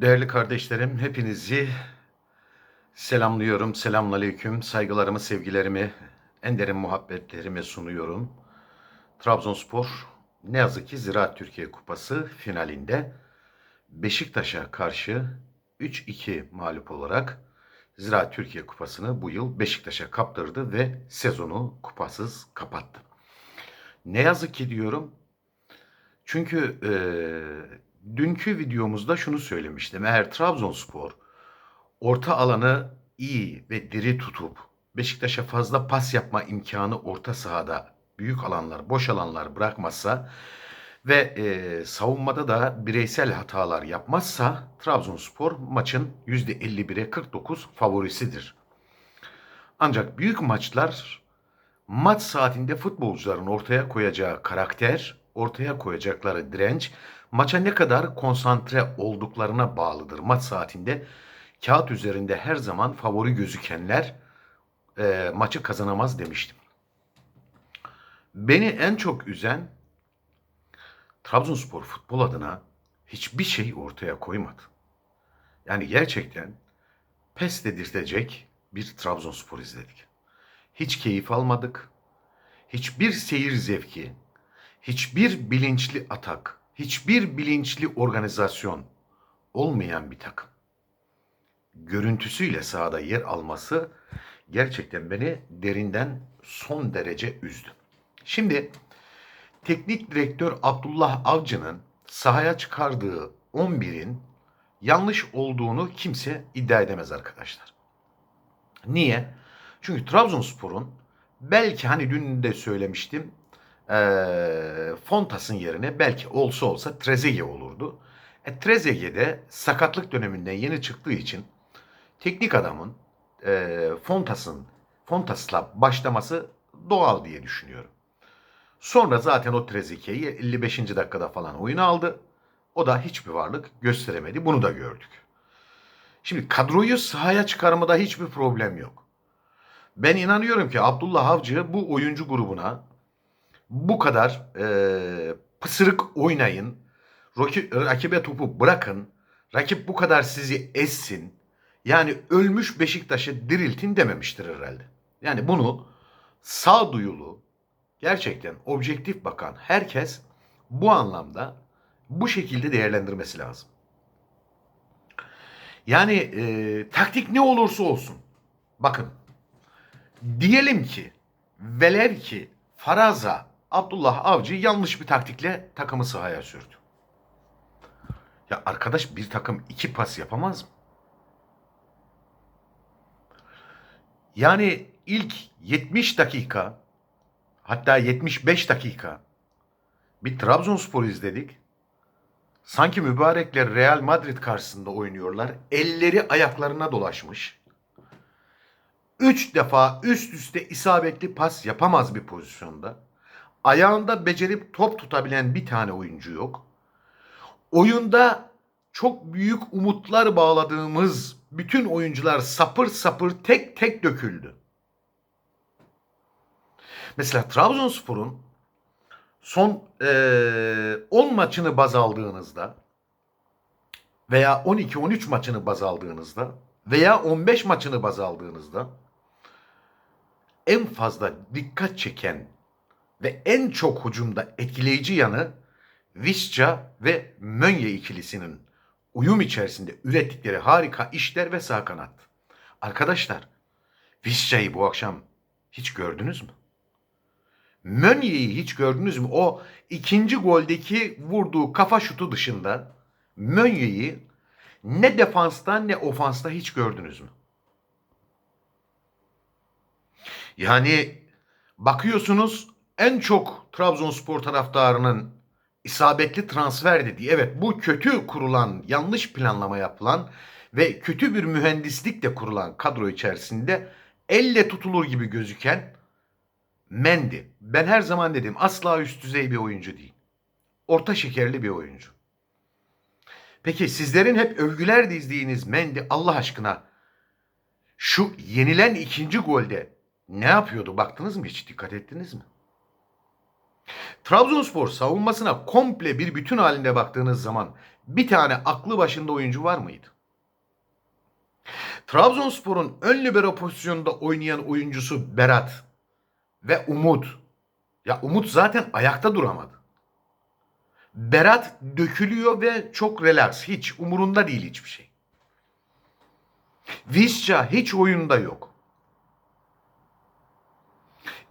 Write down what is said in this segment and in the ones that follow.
Değerli kardeşlerim, hepinizi selamlıyorum. Selamünaleyküm. Saygılarımı, sevgilerimi, en derin muhabbetlerimi sunuyorum. Trabzonspor ne yazık ki Ziraat Türkiye Kupası finalinde Beşiktaş'a karşı 3-2 mağlup olarak Ziraat Türkiye Kupası'nı bu yıl Beşiktaş'a kaptırdı ve sezonu kupasız kapattı. Ne yazık ki diyorum. Çünkü eee, dünkü videomuzda şunu söylemiştim. Eğer Trabzonspor orta alanı iyi ve diri tutup Beşiktaş'a fazla pas yapma imkanı orta sahada büyük alanlar, boş alanlar bırakmazsa ve eee, savunmada da bireysel hatalar yapmazsa Trabzonspor maçın %51'e 49 favorisidir. Ancak büyük maçlar maç saatinde futbolcuların ortaya koyacağı karakter, ortaya koyacakları direnç, maça ne kadar konsantre olduklarına bağlıdır. Maç saatinde kağıt üzerinde her zaman favori gözükenler e, maçı kazanamaz demiştim. Beni en çok üzen Trabzonspor futbol adına hiçbir şey ortaya koymadı. Yani gerçekten pes dedirtecek bir Trabzonspor izledik. Hiç keyif almadık. Hiçbir seyir zevki, hiçbir bilinçli atak, hiçbir bilinçli organizasyon olmayan bir takım. Görüntüsüyle sahada yer alması gerçekten beni derinden son derece üzdü. Şimdi teknik direktör Abdullah Avcı'nın sahaya çıkardığı 11'in yanlış olduğunu kimse iddia edemez arkadaşlar. Niye? Çünkü Trabzonspor'un belki hani dün de söylemiştim eee Fontas'ın yerine belki olsa olsa Trezeguet olurdu. E, Trezeguet de sakatlık döneminden yeni çıktığı için teknik adamın eee Fontas'ın Fontas'la başlaması doğal diye düşünüyorum. Sonra zaten o Trezeguet'i 55. dakikada falan oyuna aldı. O da hiçbir varlık gösteremedi. Bunu da gördük. Şimdi kadroyu sahaya çıkarmada hiçbir problem yok. Ben inanıyorum ki Abdullah Avcı bu oyuncu grubuna bu kadar e, pısırık oynayın, roki- rakibe topu bırakın, rakip bu kadar sizi essin, yani ölmüş Beşiktaş'ı diriltin dememiştir herhalde. Yani bunu sağduyulu, gerçekten objektif bakan herkes bu anlamda bu şekilde değerlendirmesi lazım. Yani e, taktik ne olursa olsun, bakın Diyelim ki velev ki faraza Abdullah Avcı yanlış bir taktikle takımı sahaya sürdü. Ya arkadaş bir takım iki pas yapamaz mı? Yani ilk 70 dakika hatta 75 dakika bir Trabzonspor izledik. Sanki mübarekler Real Madrid karşısında oynuyorlar. Elleri ayaklarına dolaşmış. Üç defa üst üste isabetli pas yapamaz bir pozisyonda. Ayağında becerip top tutabilen bir tane oyuncu yok. Oyunda çok büyük umutlar bağladığımız bütün oyuncular sapır sapır tek tek döküldü. Mesela Trabzonspor'un son eee 10 maçını baz aldığınızda veya 12-13 maçını baz aldığınızda veya 15 maçını baz aldığınızda en fazla dikkat çeken ve en çok hücumda etkileyici yanı Visca ve Mönye ikilisinin uyum içerisinde ürettikleri harika işler ve sağ kanat. Arkadaşlar, Visca'yı bu akşam hiç gördünüz mü? Mönye'yi hiç gördünüz mü? O ikinci goldeki vurduğu kafa şutu dışında Mönye'yi ne defansta ne ofansta hiç gördünüz mü? Yani bakıyorsunuz en çok Trabzonspor taraftarının isabetli transfer dediği evet bu kötü kurulan yanlış planlama yapılan ve kötü bir mühendislikle kurulan kadro içerisinde elle tutulur gibi gözüken Mendy. Ben her zaman dedim asla üst düzey bir oyuncu değil. Orta şekerli bir oyuncu. Peki sizlerin hep övgüler dizdiğiniz Mendy Allah aşkına şu yenilen ikinci golde ne yapıyordu? Baktınız mı hiç? Dikkat ettiniz mi? Trabzonspor savunmasına komple bir bütün halinde baktığınız zaman bir tane aklı başında oyuncu var mıydı? Trabzonspor'un ön libero pozisyonunda oynayan oyuncusu Berat ve Umut. Ya Umut zaten ayakta duramadı. Berat dökülüyor ve çok relax. Hiç umurunda değil hiçbir şey. Visca hiç oyunda yok.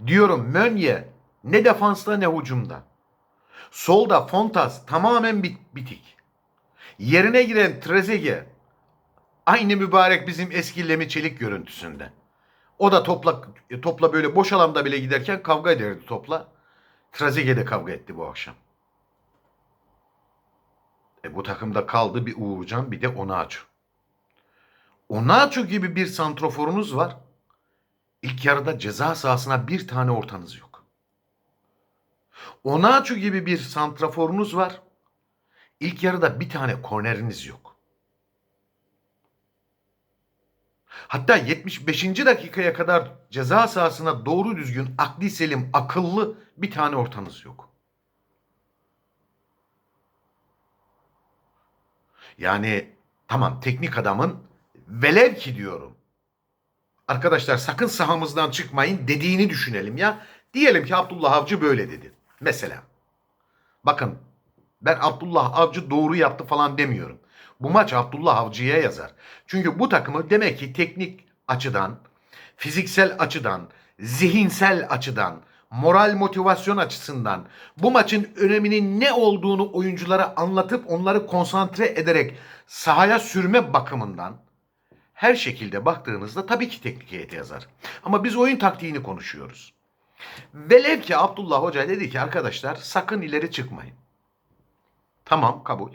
Diyorum Mönye ne defansta ne hücumda. Solda Fontas tamamen bit bitik. Yerine giren Trezeguet aynı mübarek bizim eski Lemi Çelik görüntüsünde. O da topla topla böyle boş alanda bile giderken kavga ederdi topla. Trezeguet de kavga etti bu akşam. E bu takımda kaldı bir Uğurcan bir de Onaçu. Onaçu gibi bir santroforunuz var. İlk yarıda ceza sahasına bir tane ortanız yok. Onaçu gibi bir santraforunuz var. İlk yarıda bir tane korneriniz yok. Hatta 75. dakikaya kadar ceza sahasına doğru düzgün, akli selim, akıllı bir tane ortanız yok. Yani tamam teknik adamın velev ki diyorum. Arkadaşlar sakın sahamızdan çıkmayın dediğini düşünelim ya. Diyelim ki Abdullah Avcı böyle dedi. Mesela. Bakın ben Abdullah Avcı doğru yaptı falan demiyorum. Bu maç Abdullah Avcı'ya yazar. Çünkü bu takımı demek ki teknik açıdan, fiziksel açıdan, zihinsel açıdan, moral motivasyon açısından bu maçın öneminin ne olduğunu oyunculara anlatıp onları konsantre ederek sahaya sürme bakımından her şekilde baktığınızda tabii ki teknik heyeti yazar. Ama biz oyun taktiğini konuşuyoruz. Velev ki Abdullah Hoca dedi ki arkadaşlar sakın ileri çıkmayın. Tamam kabul.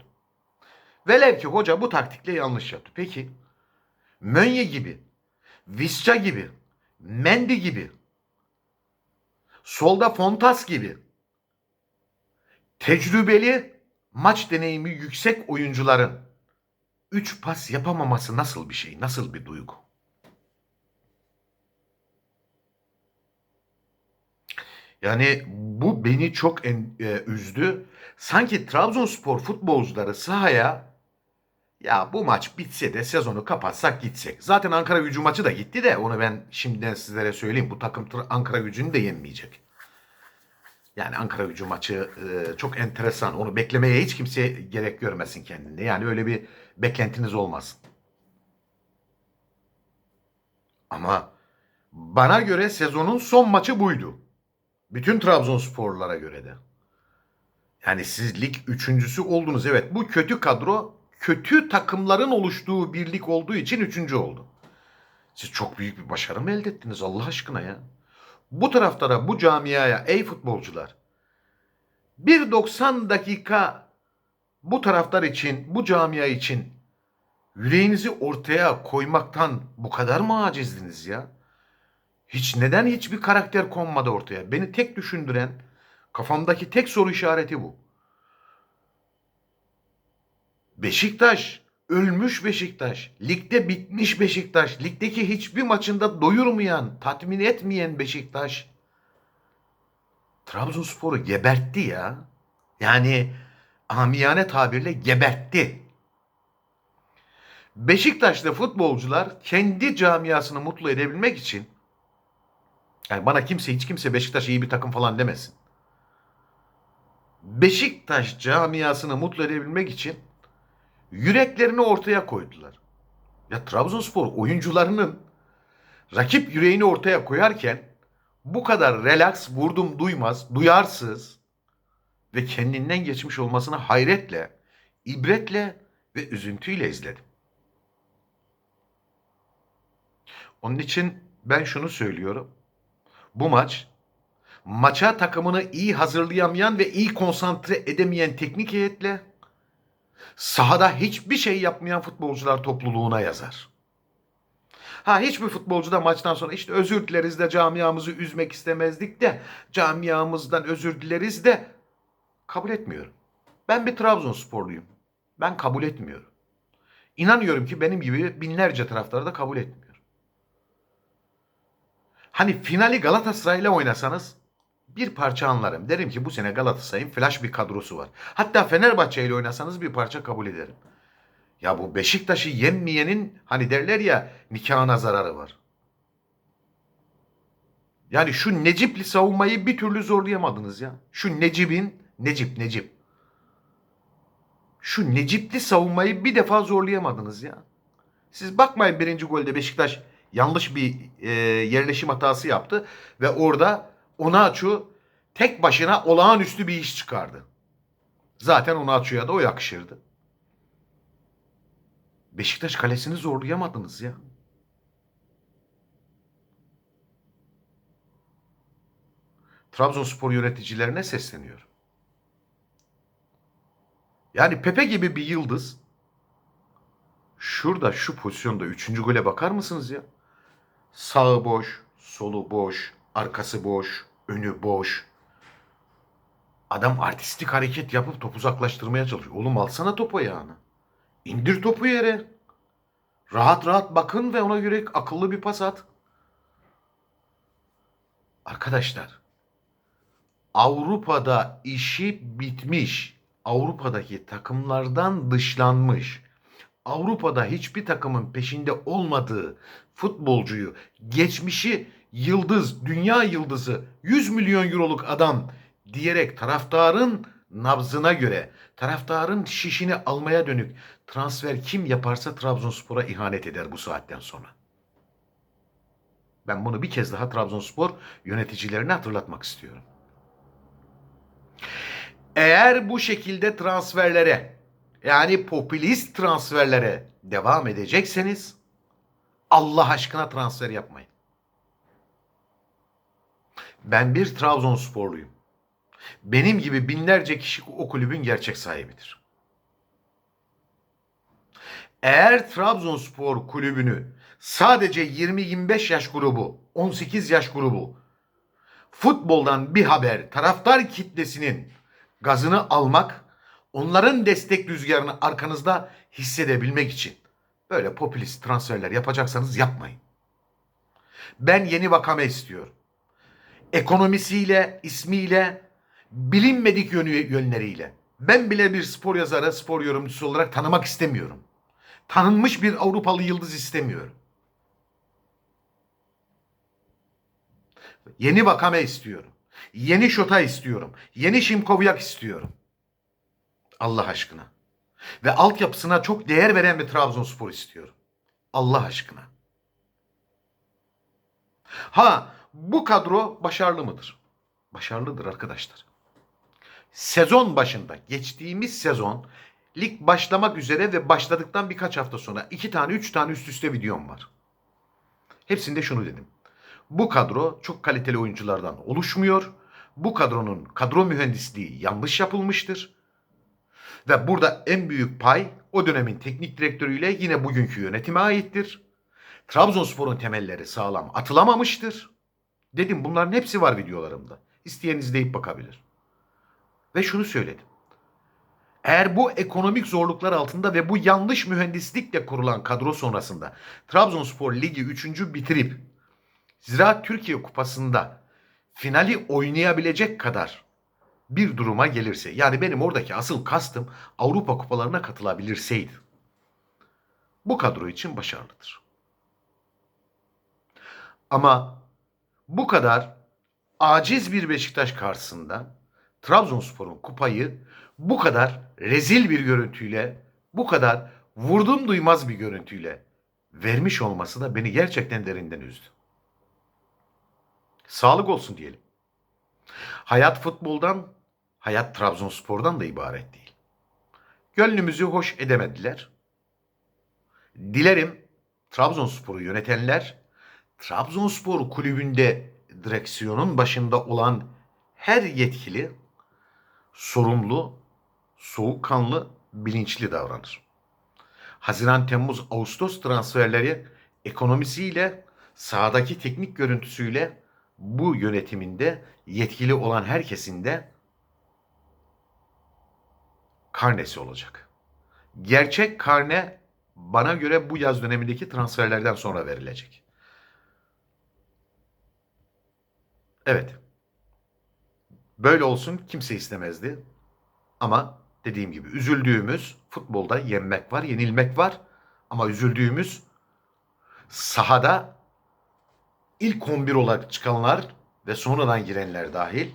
Velev ki hoca bu taktikle yanlış yaptı. Peki Mönye gibi, Visca gibi, Mendy gibi, solda Fontas gibi tecrübeli maç deneyimi yüksek oyuncuların 3 pas yapamaması nasıl bir şey? Nasıl bir duygu? Yani bu beni çok en, e, üzdü. Sanki Trabzonspor futbolcuları sahaya ya bu maç bitse de sezonu kapatsak gitsek. Zaten Ankara gücü maçı da gitti de onu ben şimdiden sizlere söyleyeyim. Bu takım Ankara gücünü de yenmeyecek. Yani Ankara gücü maçı e, çok enteresan. Onu beklemeye hiç kimse gerek görmesin kendinde. Yani öyle bir beklentiniz olmasın. Ama bana göre sezonun son maçı buydu. Bütün Trabzonsporlulara göre de. Yani siz lig üçüncüsü oldunuz. Evet bu kötü kadro kötü takımların oluştuğu birlik olduğu için üçüncü oldu. Siz çok büyük bir başarı mı elde ettiniz Allah aşkına ya? Bu taraflara, bu camiaya, ey futbolcular. Bir 90 dakika bu taraftar için, bu camia için yüreğinizi ortaya koymaktan bu kadar mı acizdiniz ya? Hiç neden hiçbir karakter konmadı ortaya? Beni tek düşündüren, kafamdaki tek soru işareti bu. Beşiktaş, ölmüş Beşiktaş, ligde bitmiş Beşiktaş, ligdeki hiçbir maçında doyurmayan, tatmin etmeyen Beşiktaş Trabzonspor'u gebertti ya. Yani amiyane tabirle gebertti. Beşiktaşlı futbolcular kendi camiasını mutlu edebilmek için yani bana kimse hiç kimse Beşiktaş iyi bir takım falan demesin. Beşiktaş camiasını mutlu edebilmek için yüreklerini ortaya koydular. Ya Trabzonspor oyuncularının rakip yüreğini ortaya koyarken bu kadar relax, vurdum duymaz, duyarsız ve kendinden geçmiş olmasını hayretle, ibretle ve üzüntüyle izledim. Onun için ben şunu söylüyorum. Bu maç maça takımını iyi hazırlayamayan ve iyi konsantre edemeyen teknik heyetle sahada hiçbir şey yapmayan futbolcular topluluğuna yazar. Ha hiçbir futbolcu da maçtan sonra işte özür dileriz de camiamızı üzmek istemezdik de camiamızdan özür dileriz de kabul etmiyorum. Ben bir Trabzonsporluyum. Ben kabul etmiyorum. İnanıyorum ki benim gibi binlerce taraftarı da kabul etmiyor. Hani finali Galatasaray ile oynasanız bir parça anlarım. Derim ki bu sene Galatasaray'ın flash bir kadrosu var. Hatta Fenerbahçe ile oynasanız bir parça kabul ederim. Ya bu Beşiktaş'ı yenmeyenin hani derler ya nikahına zararı var. Yani şu Necip'li savunmayı bir türlü zorlayamadınız ya. Şu Necip'in, Necip, Necip. Şu Necip'li savunmayı bir defa zorlayamadınız ya. Siz bakmayın birinci golde Beşiktaş yanlış bir e, yerleşim hatası yaptı. Ve orada Onaçu tek başına olağanüstü bir iş çıkardı. Zaten Onaçu'ya da o yakışırdı. Beşiktaş kalesini zorlayamadınız ya. Trabzonspor yöneticilerine sesleniyorum. Yani Pepe gibi bir yıldız şurada şu pozisyonda üçüncü gole bakar mısınız ya? Sağı boş, solu boş, arkası boş, önü boş. Adam artistik hareket yapıp topu uzaklaştırmaya çalışıyor. Oğlum alsana topu ayağına. İndir topu yere. Rahat rahat bakın ve ona göre akıllı bir pas at. Arkadaşlar Avrupa'da işi bitmiş. Avrupa'daki takımlardan dışlanmış. Avrupa'da hiçbir takımın peşinde olmadığı futbolcuyu, geçmişi yıldız, dünya yıldızı, 100 milyon euroluk adam diyerek taraftarın nabzına göre, taraftarın şişini almaya dönük transfer kim yaparsa Trabzonspor'a ihanet eder bu saatten sonra. Ben bunu bir kez daha Trabzonspor yöneticilerine hatırlatmak istiyorum. Eğer bu şekilde transferlere yani popülist transferlere devam edecekseniz Allah aşkına transfer yapmayın. Ben bir Trabzonsporluyum. Benim gibi binlerce kişi o kulübün gerçek sahibidir. Eğer Trabzonspor kulübünü sadece 20-25 yaş grubu, 18 yaş grubu futboldan bir haber taraftar kitlesinin gazını almak, onların destek rüzgarını arkanızda hissedebilmek için böyle popülist transferler yapacaksanız yapmayın. Ben yeni Vakame istiyorum. Ekonomisiyle, ismiyle, bilinmedik yönü, yönleriyle. Ben bile bir spor yazarı, spor yorumcusu olarak tanımak istemiyorum. Tanınmış bir Avrupalı yıldız istemiyorum. Yeni Vakame istiyorum. Yeni Şota istiyorum. Yeni Şimkovyak istiyorum. Allah aşkına. Ve altyapısına çok değer veren bir Trabzonspor istiyorum. Allah aşkına. Ha bu kadro başarılı mıdır? Başarılıdır arkadaşlar. Sezon başında geçtiğimiz sezon lig başlamak üzere ve başladıktan birkaç hafta sonra iki tane üç tane üst üste videom var. Hepsinde şunu dedim. Bu kadro çok kaliteli oyunculardan oluşmuyor. Bu kadronun kadro mühendisliği yanlış yapılmıştır. Ve burada en büyük pay o dönemin teknik direktörüyle yine bugünkü yönetime aittir. Trabzonspor'un temelleri sağlam atılamamıştır. Dedim bunların hepsi var videolarımda. İsteyen izleyip bakabilir. Ve şunu söyledim. Eğer bu ekonomik zorluklar altında ve bu yanlış mühendislikle kurulan kadro sonrasında Trabzonspor Ligi 3. bitirip Ziraat Türkiye Kupası'nda finali oynayabilecek kadar bir duruma gelirse yani benim oradaki asıl kastım Avrupa kupalarına katılabilirseydi. Bu kadro için başarılıdır. Ama bu kadar aciz bir Beşiktaş karşısında Trabzonspor'un kupayı bu kadar rezil bir görüntüyle, bu kadar vurdum duymaz bir görüntüyle vermiş olması da beni gerçekten derinden üzdü. Sağlık olsun diyelim. Hayat futboldan, hayat Trabzonspor'dan da ibaret değil. Gönlümüzü hoş edemediler. Dilerim Trabzonspor'u yönetenler Trabzonspor kulübünde direksiyonun başında olan her yetkili sorumlu, soğukkanlı, bilinçli davranır. Haziran, Temmuz, Ağustos transferleri ekonomisiyle, sahadaki teknik görüntüsüyle bu yönetiminde yetkili olan herkesin de karnesi olacak. Gerçek karne bana göre bu yaz dönemindeki transferlerden sonra verilecek. Evet. Böyle olsun kimse istemezdi. Ama dediğim gibi üzüldüğümüz futbolda yenmek var, yenilmek var. Ama üzüldüğümüz sahada ilk 11 olarak çıkanlar ve sonradan girenler dahil.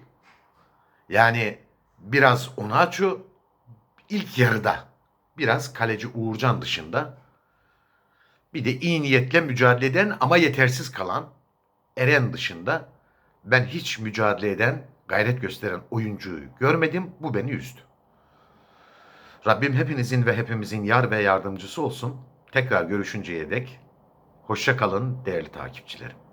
Yani biraz Onaçu ilk yarıda biraz kaleci Uğurcan dışında bir de iyi niyetle mücadele eden ama yetersiz kalan Eren dışında ben hiç mücadele eden, gayret gösteren oyuncuyu görmedim. Bu beni üzdü. Rabbim hepinizin ve hepimizin yar ve yardımcısı olsun. Tekrar görüşünceye dek hoşça kalın değerli takipçilerim.